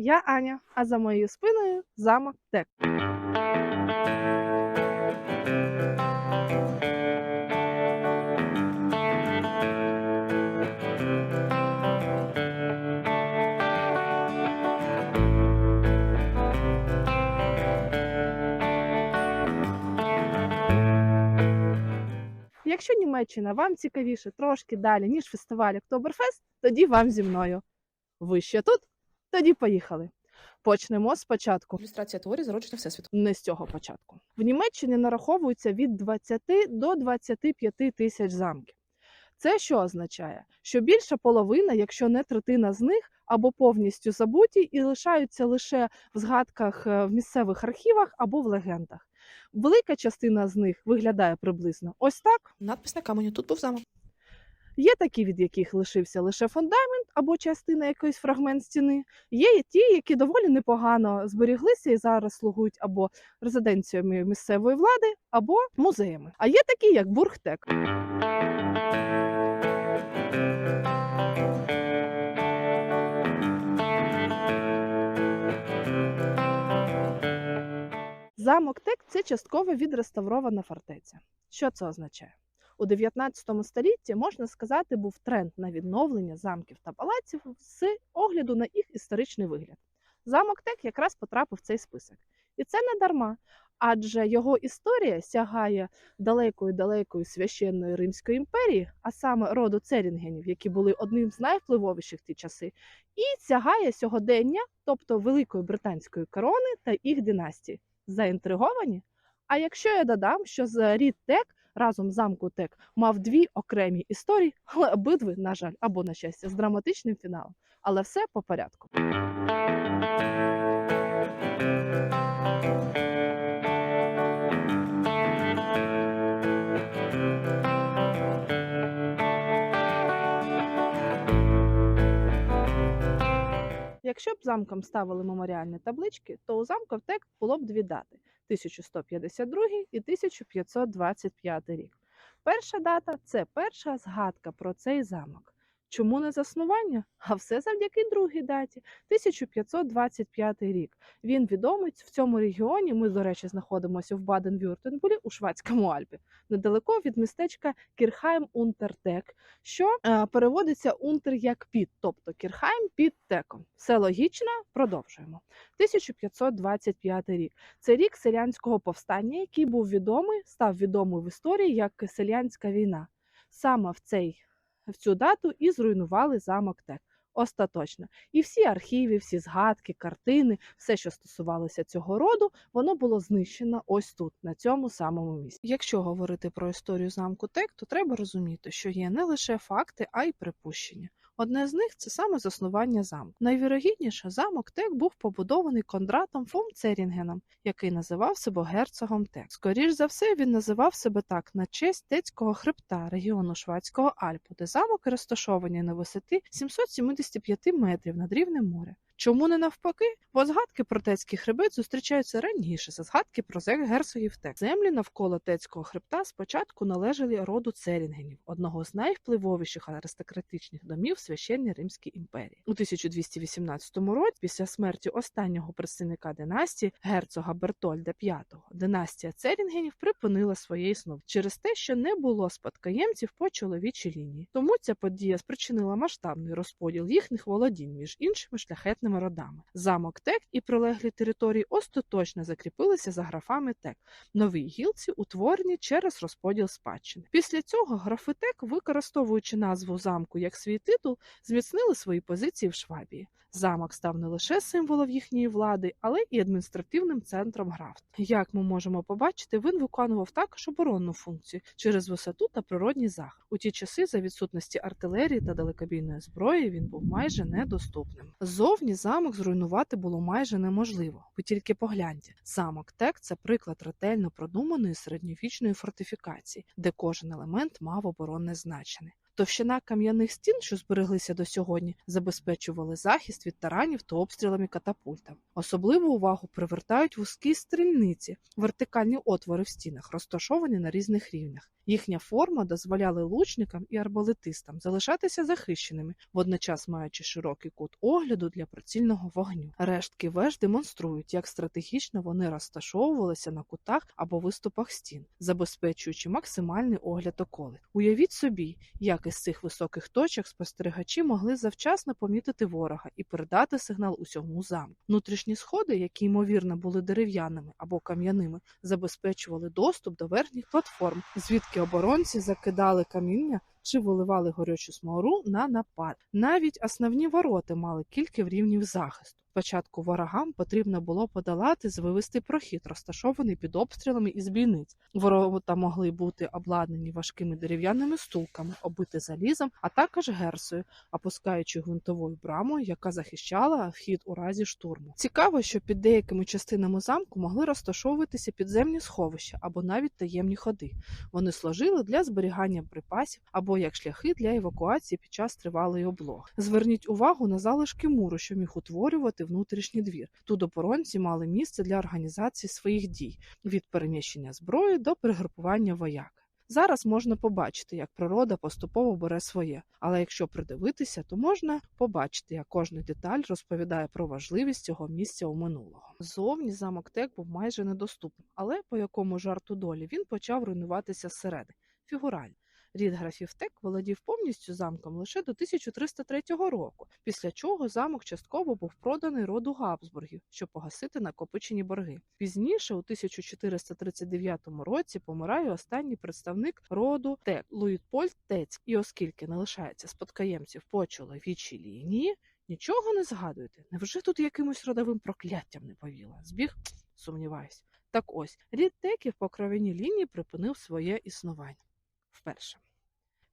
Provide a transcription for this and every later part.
Я Аня, а за моєю спиною замок Тек. Якщо Німеччина вам цікавіше трошки далі, ніж фестиваль Октоберфест, тоді вам зі мною. Ви ще тут? Тоді поїхали. Почнемо спочатку. Ілюстрація теорії зародження всесвіту. Не з цього початку. В Німеччині нараховується від 20 до 25 тисяч замків. Це що означає? Що більша половина, якщо не третина з них, або повністю забуті і лишаються лише в згадках е, в місцевих архівах або в легендах. Велика частина з них виглядає приблизно ось так. Надпис на каменю. Тут був замок. Є такі, від яких лишився лише фундамент або частина якийсь фрагмент стіни. Є ті, які доволі непогано зберіглися і зараз слугують або резиденціями місцевої влади, або музеями. А є такі, як Бурхтек. Замок Тек це частково відреставрована фортеця. Що це означає? У 19 столітті можна сказати, був тренд на відновлення замків та палаців з огляду на їх історичний вигляд. Замок Тек якраз потрапив в цей список. І це не дарма, адже його історія сягає далекої далекої священної Римської імперії, а саме роду Церінгенів, які були одним з найвпливовіших в ті часи, і сягає сьогодення, тобто Великої британської корони та їх династії. Заінтриговані? А якщо я додам, що з рід Тек разом замку Тек мав дві окремі історії, але обидві, на жаль, або на щастя, з драматичним фіналом. Але все по порядку. Якщо б замкам ставили меморіальні таблички, то у замку в Тек було б дві дати: 1152 і 1525 рік. Перша дата це перша згадка про цей замок. Чому не заснування? А все завдяки другій даті 1525 рік. Він відомий в цьому регіоні. Ми, до речі, знаходимося в Баден-Вюртенбурі у Швадському Альпі, недалеко від містечка Кірхайм Унтертек, що е, переводиться унтер як під, тобто Кірхайм під теком. Все логічно, продовжуємо. 1525 рік. Це рік селянського повстання, який був відомий, став відомий в історії як селянська війна. Саме в цей в цю дату і зруйнували замок Тек. Остаточно. І всі архіви, всі згадки, картини, все, що стосувалося цього роду, воно було знищено ось тут, на цьому самому місці. Якщо говорити про історію замку Тек, то треба розуміти, що є не лише факти, а й припущення. Одне з них це саме заснування замку. Найвірогідніше, замок Тек був побудований Кондратом фон Церінгеном, який називав себе герцогом Тек. Скоріш за все, він називав себе так на честь Тецького хребта регіону Швадського Альпу, де замок розташований на висоті 775 метрів над рівнем моря. Чому не навпаки? Бо згадки про Тецький хребет зустрічаються раніше за згадки про герцогів Тек. Землі навколо Тецького хребта спочатку належали роду Церінгенів, одного з найвпливовіших аристократичних домів в священній Римській імперії. У 1218 році, після смерті останнього представника династії герцога Бертольда V, династія Церінгенів припинила своє існування через те, що не було спадкоємців по чоловічій лінії. Тому ця подія спричинила масштабний розподіл їхніх володінь між іншими шляхетними родами. Замок Тек і прилеглі території остаточно закріпилися за графами Тек. Нові гілці утворені через розподіл спадщини. Після цього графи Тек, використовуючи назву замку як свій титул, зміцнили свої позиції в Швабії. Замок став не лише символом їхньої влади, але і адміністративним центром графств. Як ми можемо побачити, він виконував також оборонну функцію через висоту та природній захист. У ті часи за відсутності артилерії та далекобійної зброї він був майже недоступним. Ззовні замок зруйнувати було майже неможливо. Ви тільки погляньте. Замок Тек це приклад ретельно продуманої середньовічної фортифікації, де кожен елемент мав оборонне значення. Товщина кам'яних стін, що збереглися до сьогодні, забезпечували захист від таранів та обстрілами катапультами. Особливу увагу привертають вузькі стрільниці, вертикальні отвори в стінах, розташовані на різних рівнях. Їхня форма дозволяла лучникам і арбалетистам залишатися захищеними, водночас маючи широкий кут огляду для прицільного вогню. Рештки веж демонструють, як стратегічно вони розташовувалися на кутах або виступах стін, забезпечуючи максимальний огляд околиць. Уявіть собі, як із цих високих точок спостерігачі могли завчасно помітити ворога і передати сигнал усьому замку. Внутрішні сходи, які ймовірно були дерев'яними або кам'яними, забезпечували доступ до верхніх платформ, звідки оборонці закидали каміння чи виливали горючу смолу на напад. Навіть основні ворота мали кілька рівнів захисту. Спочатку ворогам потрібно було подолати звивистий прохід, розташований під обстрілами із бійниць. Ворота могли бути обладнані важкими дерев'яними стулками, оббити залізом, а також герсою, опускаючи гвинтовою брамою, яка захищала вхід у разі штурму. Цікаво, що під деякими частинами замку могли розташовуватися підземні сховища або навіть таємні ходи. Вони служили для зберігання припасів або як шляхи для евакуації під час тривалої облоги. Зверніть увагу на залишки муру, що міг утворювати внутрішній двір. Тут оборонці мали місце для організації своїх дій від переміщення зброї до пригрупування вояк. Зараз можна побачити, як природа поступово бере своє, але якщо придивитися, то можна побачити, як кожна деталь розповідає про важливість цього місця у минулого. Зовні замок Тек був майже недоступним, але по якому жарту долі він почав руйнуватися зсередини, фігурально. Рід графів Тек володів повністю замком лише до 1303 року, після чого замок частково був проданий роду Габсбургів, щоб погасити накопичені борги. Пізніше, у 1439 році, помирає останній представник роду Тек Луїдпольд Тецьк, і оскільки не лишається спадкоємців по чоловічій лінії, нічого не згадуєте. Невже тут якимось родовим прокляттям не повіла? Збіг? Сумніваюсь. Так ось рід теків по кровяній лінії припинив своє існування. Вперше.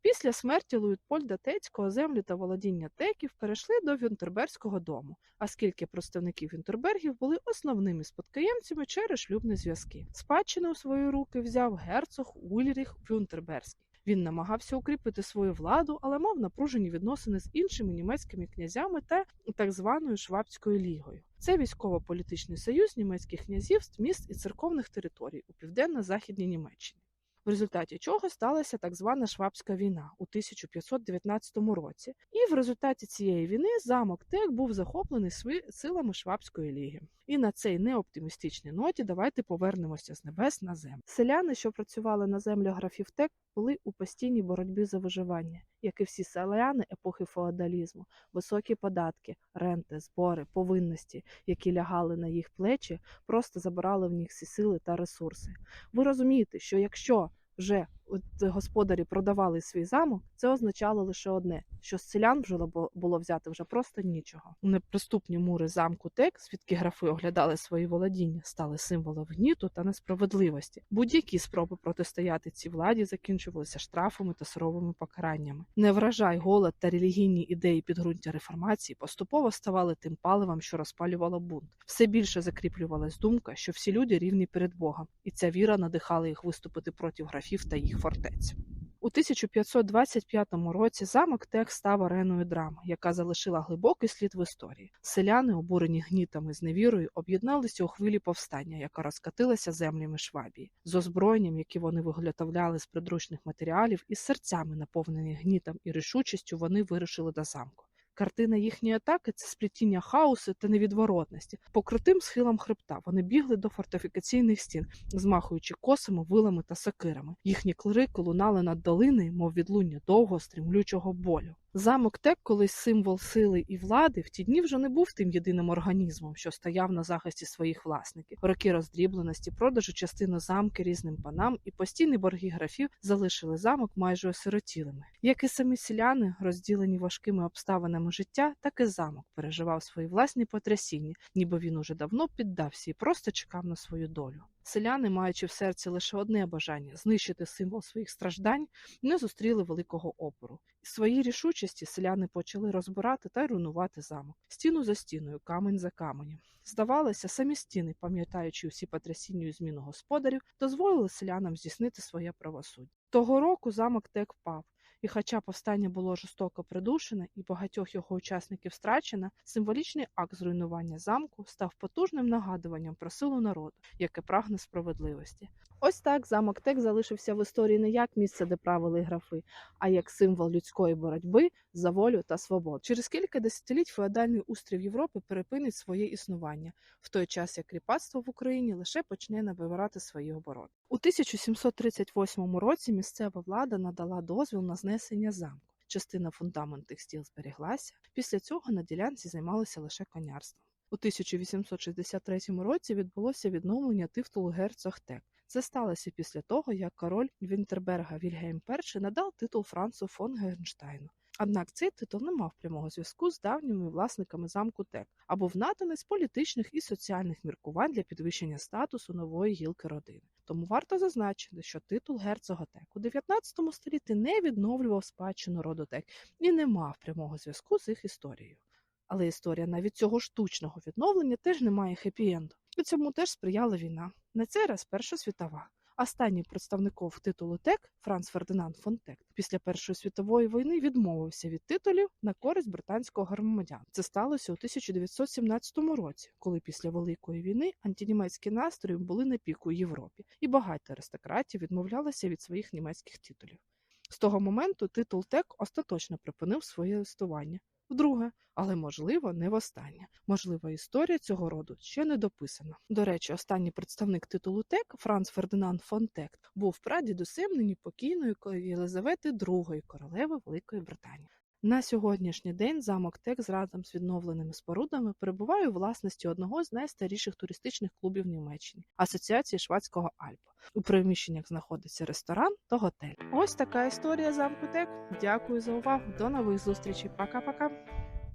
Після смерті Луїдпольда Тецького землі та володіння теків перейшли до Вюнтерберзького дому, оскільки представники Вюнтербергів були основними спадкоємцями через шлюбні зв'язки. Спадщину у свої руки взяв герцог Ульріх Вюнтерберзький. Він намагався укріпити свою владу, але мав напружені відносини з іншими німецькими князями та так званою Швабською лігою. Це військово-політичний союз німецьких князівств, міст і церковних територій у південно-західній Німеччині в результаті чого сталася так звана Швабська війна у 1519 році. І в результаті цієї війни замок Тек був захоплений силами Швабської ліги. І на цей неоптимістичній ноті давайте повернемося з небес на землю. Селяни, що працювали на землю графів Тек, були у постійній боротьбі за виживання, як і всі селяни епохи феодалізму, високі податки, ренти, збори, повинності, які лягали на їх плечі, просто забирали в них всі сили та ресурси. Ви розумієте, що якщо вже господарі продавали свій замок, це означало лише одне: що з селян вже було взяти вже просто нічого. Неприступні мури замку Тек, звідки графи оглядали свої володіння, стали символом гніту та несправедливості. Будь-які спроби протистояти цій владі закінчувалися штрафами та суровими покараннями. Невражай, голод та релігійні ідеї підґрунтя реформації поступово ставали тим паливом, що розпалювало бунт. Все більше закріплювалась думка, що всі люди рівні перед Богом, і ця віра надихала їх виступити проти графів та їх фортець. У 1525 році замок Тех став ареною драми, яка залишила глибокий слід в історії. Селяни, обурені гнітами з невірою, об'єдналися у хвилі повстання, яка розкатилася землями Швабії, з озброєнням, які вони виготовляли з придручних матеріалів, і серцями, наповнені гнітом і рішучістю, вони вирушили до замку. Картина їхньої атаки це сплетіння хаосу та невідворотності. По крутим схилам хребта вони бігли до фортифікаційних стін, змахуючи косами, вилами та сокирами. Їхні клирики лунали над долиною, мов відлуння довго стрімлючого болю. Замок Тек, колись символ сили і влади, в ті дні вже не був тим єдиним організмом, що стояв на захисті своїх власників. Роки роздрібленості, продажу частини замки різним панам і постійні борги графів залишили замок майже осиротілими. Як і самі селяни, розділені важкими обставинами життя, так і замок переживав свої власні потрясіння, ніби він уже давно піддався і просто чекав на свою долю. Селяни, маючи в серці лише одне бажання знищити символ своїх страждань, не зустріли великого опору. І своїй рішучості селяни почали розбирати та руйнувати замок стіну за стіною, камень за каменем. Здавалося, самі стіни, пам'ятаючи усі потрясіння і зміну господарів, дозволили селянам здійснити своє правосуддя. Того року замок Тек впав. І хоча повстання було жорстоко придушене і багатьох його учасників страчено, символічний акт зруйнування замку став потужним нагадуванням про силу народу, яке прагне справедливості. Ось так замок Тек залишився в історії не як місце, де правили графи, а як символ людської боротьби за волю та свободу. Через кілька десятиліть феодальний устрів Європи перепинить своє існування, в той час як кріпацтво в Україні лише почне набирати свої обороти. У 1738 році місцева влада надала дозвіл на знесення замку. Частина фундаментних стіл зберіглася. Після цього на ділянці займалися лише конярством. У 1863 році відбулося відновлення титулу герцог Тек. Це сталося після того, як король Вінтерберга Вільгельм І надав титул Францу фон Гернштайну. Однак цей титул не мав прямого зв'язку з давніми власниками замку Тек, а був наданий з політичних і соціальних міркувань для підвищення статусу нової гілки родини. Тому варто зазначити, що титул герцога Тек у 19 столітті не відновлював спадщину роду Тек і не мав прямого зв'язку з їх історією. Але історія навіть цього штучного відновлення теж не має хеппі-енду. І цьому теж сприяла війна. На цей раз Перша світова. Останній представником титулу ТЕК Франц Фердинанд фон Тек після Першої світової війни відмовився від титулів на користь британського громадян. Це сталося у 1917 році, коли після Великої війни антинімецькі настрої були на піку Європі, і багато аристократів відмовлялися від своїх німецьких титулів. З того моменту титул ТЕК остаточно припинив своє існування. Вдруге, але можливо, не востаннє. Можливо, історія цього роду ще не дописана. До речі, останній представник титулу ТЕК Франц Фердинанд фон Тек був прадідусем нині покійної Єлизавети II, королеви Великої Британії. На сьогоднішній день замок Тек разом з відновленими спорудами перебуває у власності одного з найстаріших туристичних клубів Німеччини Асоціації Швадського Альпу. У приміщеннях знаходиться ресторан та готель. Ось така історія замку Тек. Дякую за увагу. До нових зустрічей. Пока-пока.